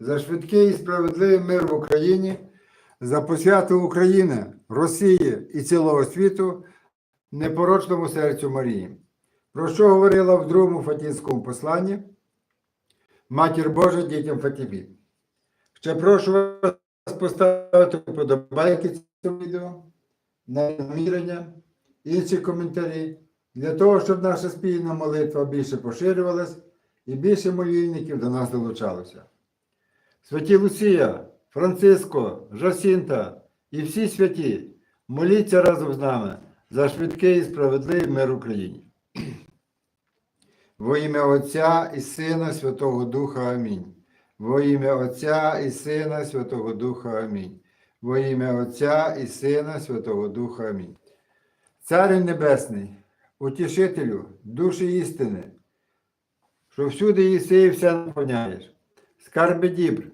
за швидкий і справедливий мир в Україні, за посвяту України, Росії і цілого світу, непорочному серцю Марії, про що говорила в другому Фатінському посланні Матір Божа дітям Фатімі. Ще прошу вас поставити вподобайки цьому відео, на намірення, інші коментарі, для того, щоб наша спільна молитва більше поширювалась і більше молільників до нас долучалося. Святі Лусія, Франциско, Жасінта і всі святі, моліться разом з нами за швидкий і справедливий мир Україні. Во ім'я Отця і Сина Святого Духа Амінь. Во ім'я Отця і Сина Святого Духа Амінь. Во ім'я Отця і Сина Святого Духа Амінь. Царю Небесний, утішителю, душі істини, що всюди їси і все наповняєш. Скарби дібр,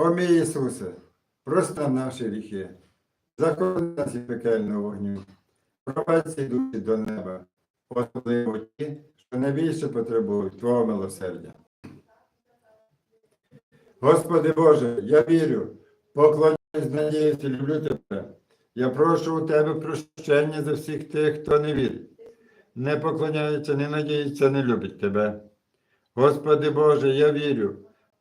О Ісусе, прости наші гріхи, нас і пекельного вогню, ці душі до неба, особливо ті, що найбільше потребують Твого милосердя. Господи Боже, я вірю, поклоняюсь, надіюсь люблю Тебе. Я прошу у Тебе прощення за всіх тих, хто не вірить, не поклоняється, не надіється, не любить Тебе. Господи Боже, я вірю,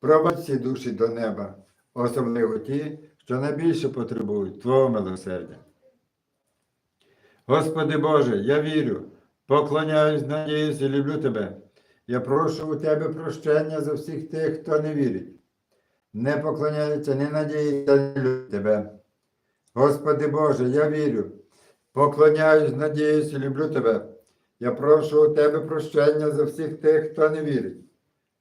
провадь всі душі до неба, особливо ті, що найбільше потребують Твого милосердя. Господи Боже, я вірю, поклоняюсь, надіюсь і люблю Тебе. Я прошу у Тебе прощення за всіх тих, хто не вірить, не поклоняється, не надіється, не любить Тебе. Господи Боже, я вірю, поклоняюсь, надіюсь і люблю Тебе. Я прошу у Тебе прощення за всіх тих, хто не вірить,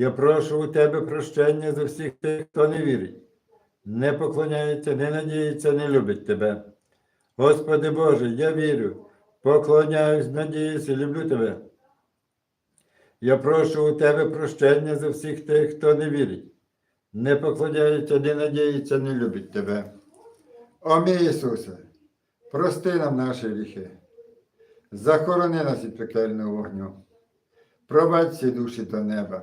Я прошу у тебе прощення за всіх тих, хто не вірить, не поклоняється, не надіється, не любить тебе. Господи Боже, я вірю, поклоняюсь, надіюсь і люблю тебе. Я прошу у тебе прощення за всіх тих, хто не вірить, не поклоняється, не надіється, не любить тебе. О мій Ісусе, прости нам наші гріхи, захорони нас від пекельного вогню, провадь всі душі до неба,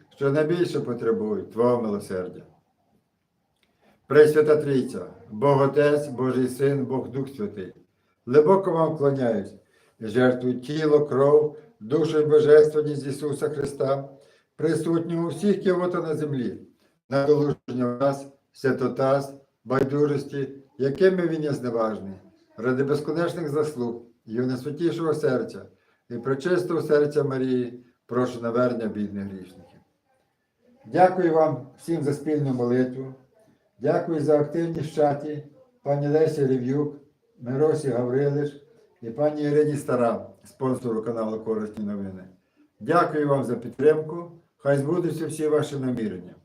що найбільше потребують Твого милосердя. Пресвята Трійця, Бог Отець, Божий Син, Бог Дух Святий, глибоко вам вклоняюсь, жертвую тіло, кров, душу і божественність Ісуса Христа, присутнього у всіх кивота на землі, на долуження нас, святотаз, байдужості, якими він є зневажний, ради безконечних заслуг, його найсвятішого серця і пречистого серця Марії, прошу навернення бідних грішників. Дякую вам всім за спільну молитву. Дякую за активність в чаті пані Лесі Рев'юк, Миросі Гаврилиш і пані Ірині Стара, спонсору каналу Корисні новини. Дякую вам за підтримку. Хай збудуться всі ваші намірення.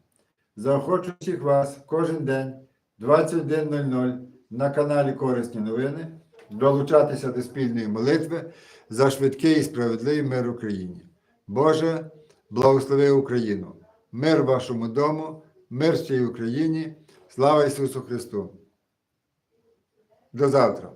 Заохочу всіх вас кожен день 21.00 на каналі Корисні новини долучатися до спільної молитви за швидкий і справедливий мир Україні. Боже, благослови Україну! Мир вашому дому, мир всій Україні. Слава Ісусу Христу! До завтра!